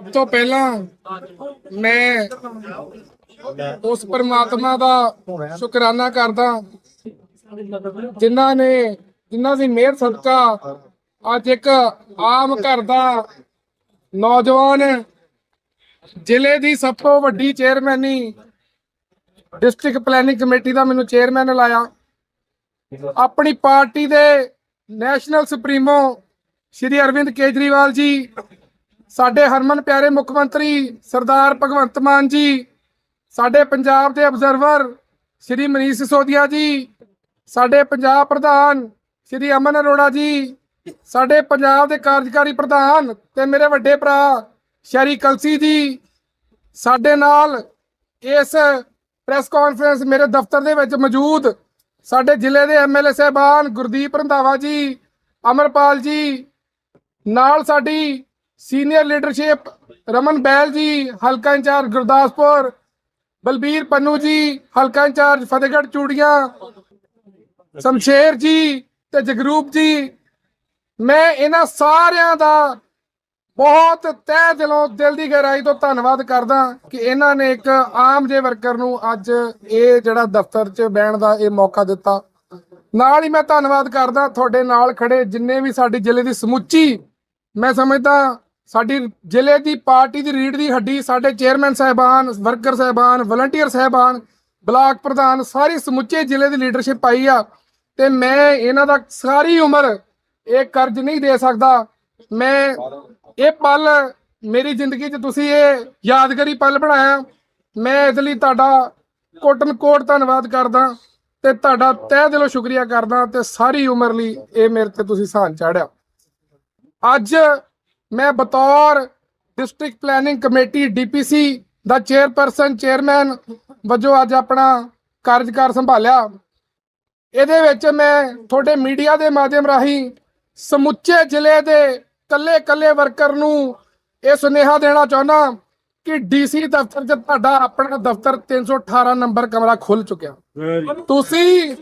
ਸਭ ਤੋਂ ਪਹਿਲਾਂ ਮੈਂ ਉਸ ਪਰਮਾਤਮਾ ਦਾ ਸ਼ੁਕਰਾਨਾ ਕਰਦਾ ਜਿਨ੍ਹਾਂ ਨੇ, ਜਿਨ੍ਹਾਂ ਦੀ ਮਿਹਰ ਸਦਕਾ ਅੱਜ ਇੱਕ ਆਮ ਘਰ ਦਾ ਨੌਜਵਾਨ ਜ਼ਿਲ੍ਹੇ ਦੀ ਸਭ ਤੋਂ ਵੱਡੀ ਚੇਅਰਮੈਨੀ ਡਿਸਟ੍ਰਿਕਟ ਪਲੈਨਿੰਗ ਕਮੇਟੀ ਦਾ ਮੈਨੂੰ ਚੇਅਰਮੈਨ ਲਾਇਆ। ਆਪਣੀ ਪਾਰਟੀ ਦੇ ਨੈਸ਼ਨਲ ਸੁਪਰੀਮੋ ਸ਼੍ਰੀ ਅਰਵਿੰਦ ਕੇਜਰੀਵਾਲ ਜੀ ਸਾਡੇ ਹਰਮਨ ਪਿਆਰੇ ਮੁੱਖ ਮੰਤਰੀ ਸਰਦਾਰ ਭਗਵੰਤ ਮਾਨ ਜੀ, ਸਾਡੇ ਪੰਜਾਬ ਦੇ ਅਬਜ਼ਰਵਰ ਸ਼੍ਰੀ ਮਨੀਸ਼ ਸਿਸੋਦੀਆ ਜੀ, ਸਾਡੇ ਪੰਜਾਬ ਪ੍ਰਧਾਨ ਸ਼੍ਰੀ ਅਮਨ ਅਰੋੜਾ ਜੀ, ਸਾਡੇ ਪੰਜਾਬ ਦੇ ਕਾਰਜਕਾਰੀ ਪ੍ਰਧਾਨ ਤੇ ਮੇਰੇ ਵੱਡੇ ਭਰਾ ਸ਼ਰੀ ਕਲਸੀ ਜੀ, ਸਾਡੇ ਨਾਲ ਇਸ ਪ੍ਰੈਸ ਕਾਨਫਰੰਸ ਮੇਰੇ ਦਫ਼ਤਰ ਦੇ ਵਿੱਚ ਮੌਜੂਦ ਸਾਡੇ ਜ਼ਿਲ੍ਹੇ ਦੇ ਐਮਐਲਏ ਸਾਹਿਬਾਨ ਗੁਰਦੀਪ ਰੰਧਾਵਾ ਜੀ, ਅਮਰਪਾਲ ਜੀ, ਨਾਲ ਸਾਡੀ ਸੀਨੀਅਰ ਲੀਡਰਸ਼ਿਪ ਰਮਨ ਬੈਲ ਜੀ ਹਲਕਾ ਇੰਚਾਰਜ ਗੁਰਦਾਸਪੁਰ ਬਲਬੀਰ ਪੰਨੂ ਜੀ ਹਲਕਾ ਇੰਚਾਰਜ ਫਤਿਹਗੜ੍ਹ ਚੂੜੀਆਂ ਸ਼ਮਸ਼ੇਰ ਜੀ ਤੇ ਜਗਰੂਪ ਜੀ ਮੈਂ ਇਹਨਾਂ ਸਾਰਿਆਂ ਦਾ ਬਹੁਤ ਤਹਿ ਦਿਲੋਂ ਦਿਲ ਦੀ ਗਹਿਰਾਈ ਤੋਂ ਧੰਨਵਾਦ ਕਰਦਾ ਕਿ ਇਹਨਾਂ ਨੇ ਇੱਕ ਆਮ ਜੇ ਵਰਕਰ ਨੂੰ ਅੱਜ ਇਹ ਜਿਹੜਾ ਦਫ਼ਤਰ 'ਚ ਬਹਿਣ ਦਾ ਇਹ ਮੌਕਾ ਦਿੱਤਾ। ਨਾਲ ਹੀ ਮੈਂ ਧੰਨਵਾਦ ਕਰਦਾ ਤੁਹਾਡੇ ਨਾਲ ਖੜੇ ਜਿੰਨੇ ਵੀ ਸਾਡੀ ਜ਼ਿਲ੍ਹੇ ਦੀ ਸਮੁੱਚੀ, ਮੈਂ ਸਮਝਦਾ ਸਾਡੀ ਜ਼ਿਲ੍ਹੇ ਦੀ ਪਾਰਟੀ ਦੀ ਰੀੜ ਦੀ ਹੱਡੀ, ਸਾਡੇ ਚੇਅਰਮੈਨ ਸਾਹਿਬਾਨ, ਵਰਕਰ ਸਾਹਿਬਾਨ, ਵਲੰਟੀਅਰ ਸਾਹਿਬਾਨ, ਬਲਾਕ ਪ੍ਰਧਾਨ, ਸਾਰੀ ਸਮੁੱਚੇ ਜ਼ਿਲ੍ਹੇ ਦੀ ਲੀਡਰਸ਼ਿਪ ਆਈ ਆ। ਤੇ ਮੈਂ ਇਹਨਾਂ ਦਾ ਸਾਰੀ ਉਮਰ ਇਹ ਕਰਜ਼ ਨਹੀਂ ਦੇ ਸਕਦਾ। ਮੈਂ ਇਹ ਪਲ ਮੇਰੀ ਜ਼ਿੰਦਗੀ 'ਚ ਤੁਸੀਂ ਇਹ ਯਾਦਗਾਰੀ ਪਲ ਬਣਾਇਆ। ਮੈਂ ਇਸ ਲਈ ਤੁਹਾਡਾ ਕੋਟਨ ਕੋਟ ਧੰਨਵਾਦ ਕਰਦਾ ਤੇ ਤੁਹਾਡਾ ਤਹਿ ਦਿਲੋਂ ਸ਼ੁਕਰੀਆ ਕਰਦਾ ਤੇ ਸਾਰੀ ਉਮਰ ਲਈ ਇਹ ਮੇਰੇ ਤੇ ਤੁਸੀਂ ਸਾਨ ਚਾੜਿਆ। ਅੱਜ ਮੈਂ ਬਤੌਰ ਡਿਸਟ੍ਰਿਕਟ ਪਲੈਨਿੰਗ ਕਮੇਟੀ ਡੀਪੀਸੀ ਦਾ ਚੇਅਰਪਰਸਨ ਚੇਅਰਮੈਨ ਵਜੋਂ ਅੱਜ ਆਪਣਾ ਕਾਰਜਕਾਰ ਸੰਭਾਲਿਆ। ਇਹਦੇ ਵਿੱਚ ਮੈਂ ਤੁਹਾਡੇ ਮੀਡੀਆ ਦੇ ਮਾਧਿਅਮ ਰਾਹੀਂ ਸਮੁੱਚੇ ਜ਼ਿਲ੍ਹੇ ਦੇ ਕੱਲੇ ਕੱਲੇ ਵਰਕਰ ਨੂੰ ਇਹ ਸੁਨੇਹਾ ਦੇਣਾ ਚਾਹੁੰਦਾ ਕਿ ਡੀਸੀ ਦਫ਼ਤਰ 'ਚ ਤੁਹਾਡਾ ਆਪਣਾ ਦਫ਼ਤਰ 318 ਨੰਬਰ ਕਮਰਾ ਖੁੱਲ ਚੁੱਕਿਆ। ਤੁਸੀਂ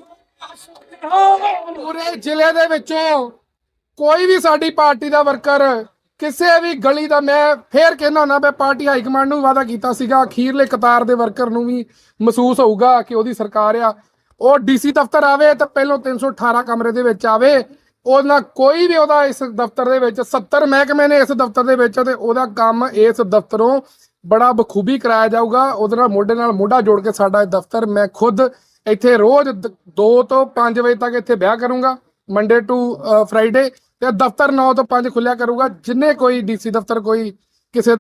ਪੂਰੇ ਜ਼ਿਲ੍ਹੇ ਦੇ ਵਿੱਚੋਂ ਕੋਈ ਵੀ ਸਾਡੀ ਪਾਰਟੀ ਦਾ ਵਰਕਰ ਕਿਸੇ ਵੀ ਗਲੀ ਦਾ ਮੈਂ ਫੇਰ ਕਹਿਣਾ ਨਾ ਮੈਂ ਪਾਰਟੀ ਹਾਈ ਕਮਾਂਡ ਨੂੰ ਵਾਅਦਾ ਕੀਤਾ ਸੀਗਾ, ਅਖੀਰਲੇ ਕਤਾਰ ਦੇ ਵਰਕਰ ਨੂੰ ਵੀ ਮਹਿਸੂਸ ਹੋਊਗਾ ਕਿ ਉਹਦੀ ਸਰਕਾਰ ਆ। ਉਹ ਡੀਸੀ ਦਫ਼ਤਰ ਆਵੇ ਤਾਂ ਪਹਿਲਾਂ 318 ਕਮਰੇ ਦੇ ਵਿੱਚ ਆਵੇ ਉਹਨਾਂ ਕੋਈ ਵੀ ਉਹਦਾ ਇਸ ਦਫ਼ਤਰ ਦੇ ਵਿੱਚ 70 ਮਹਿਕਮੇ ਨੇ ਇਸ ਦਫ਼ਤਰ ਦੇ ਵਿੱਚ ਤੇ ਉਹਦਾ ਕੰਮ ਇਸ ਦਫ਼ਤਰੋਂ ਬੜਾ ਬਖੂਬੀ ਕਰਾਇਆ ਜਾਊਗਾ। ਉਹਦੇ ਨਾਲ ਮੋਢੇ ਨਾਲ ਮੋਢਾ ਜੋੜ ਕੇ ਸਾਡਾ ਇਹ ਦਫ਼ਤਰ ਮੈਂ ਖੁਦ ਇੱਥੇ ਰੋਜ਼ 2 ਤੋਂ 5 ਵਜੇ ਤੱਕ ਇੱਥੇ ਵਿਆਹ ਕਰੂੰਗਾ। ਮੰਡੇ ਟੂ ਫਰਾਈਡੇ ਤੇ ਦਫ਼ਤਰ 9 ਤੋਂ 5 ਖੁੱਲਿਆ ਕਰੂਗਾ। ਜਿੰਨੇ ਕੋਈ ਡੀਸੀ ਦਫ਼ਤਰ, ਕੋਈ ਕਿਸੇ